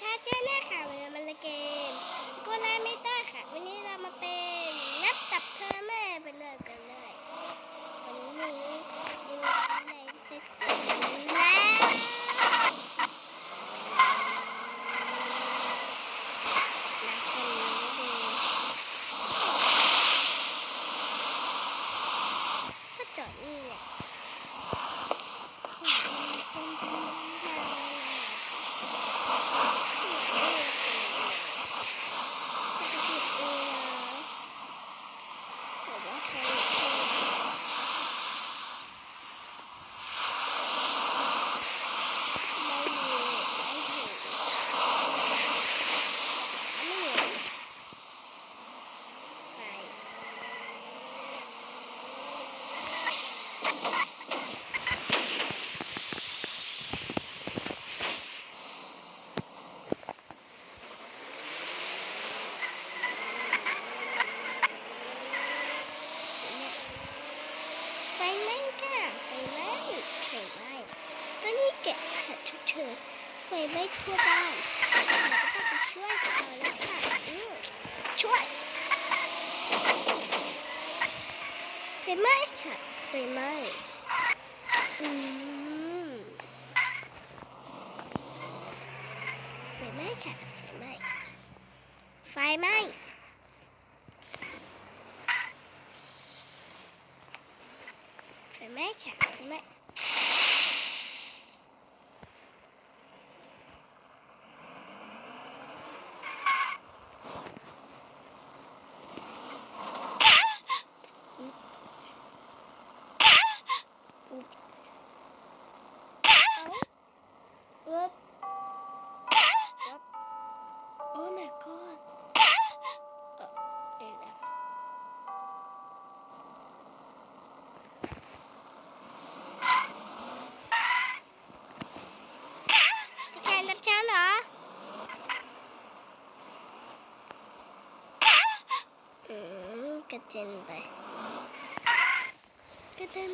ชาเจอร์แน่ค่ะวันนี้มันละเกมก็ไล่ไม่ได้ค่ะ วันนี้เรามาเป็นนับตับเธอแม่ไปเลยกันเลย วันนี้ยังในเซตแล้วนะคนนี้ดูก็จอดนี่แหละคนทำมา ไฟไหม้ค่ะไฟไหม้ไฟไหม้ตอนนี้แกะขัดชุดเธอ ไฟไหม้ทั่วบ้านเราก็ต้องไปช่วยเขาแล้วค่ะอืมช่วยไฟไหมค่ะไฟไหมอืมไฟไหมค่ะไฟไหมไฟไหมไฟไหมค่ะไฟไหม มกระเจ็น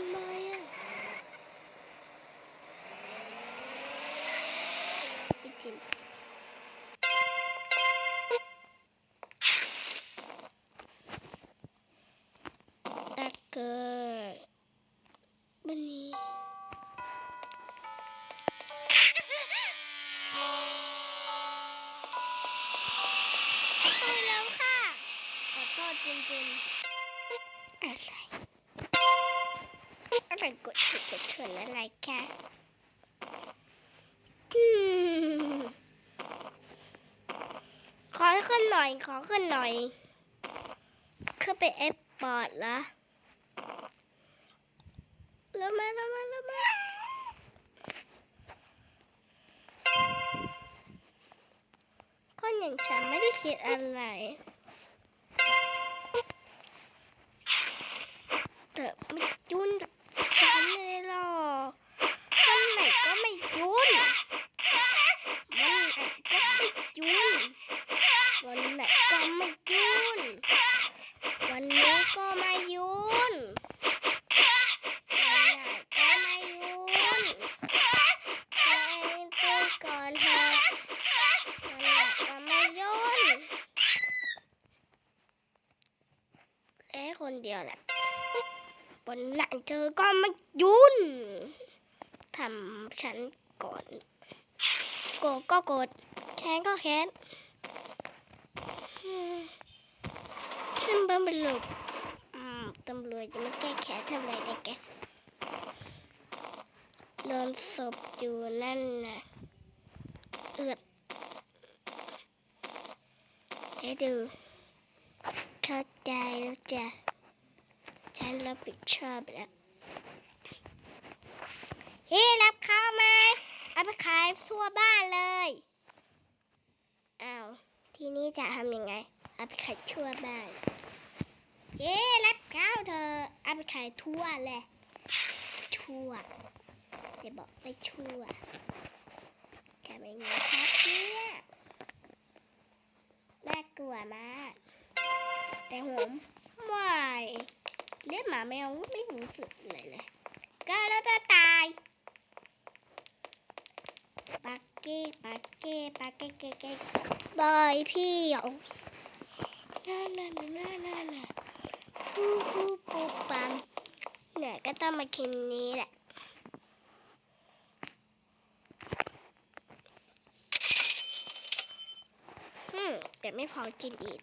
อโทษจริงๆอะไรอะไรกดผิดจะเถื่อนอะไรแค่ขอขึ้นหน่อย ขอขึ้นหน่อยขึ้นไปเอฟปอร์ดละแล้วมาแล้วมาแล้วมาคนอย่างฉันไม่ได้คิดอะไร แต่ไม่ยุ่นกับฉันเลยหรอกวันไหนก็ไม่ยุ่นวันไหนก็ไม่ยุ่นวันไหนก็ไม่ยุ่นวันนี้ก็ไม่ยุ่นวันไหนก็ไม่ยุ่นให้ตื่นก่อนเถอะวันไหนก็ไม่ยุ่นเอ้คนเดียวแหละ บนหนังเธอก็ไม่ยุ่นทำฉันก่อนโกรธก็โกรธแค้นก็แค้นฉันเป็นตำรวจอืมตำรวจจะมาแก้แค้นทำอะไรได้แกโดนศพอยู่นั่นน่ะเอือดให้ดูเข้าใจแล้วจ้ะ ฉันรับผิดชอบแล้วเฮ้รับข้าวไหมเอาไปขายทั่วบ้านเลยอ้าวทีนี้จะทำยังไง เอาไปขายทั่วบ้านเฮ้รับข้าวเธอเอาไปขายทั่วเลยทั่วเดี๋ยวบอกไปทั่วทำยังไงครับเนี่ยน่ากลัวมาก แต่ผมไม่ เลือดหมาแมวไม่รู้สึกเลยเลยก็แล้วจะตายปักเก้ปากเก้ปากเก้เก้เก้บายพี่เหรอน่าน่าน่าน่าน่าน่าปูปูปูปัมเนี่ยก็ต้องมากินนี้แหละอืมแต่ไม่พอกินอีก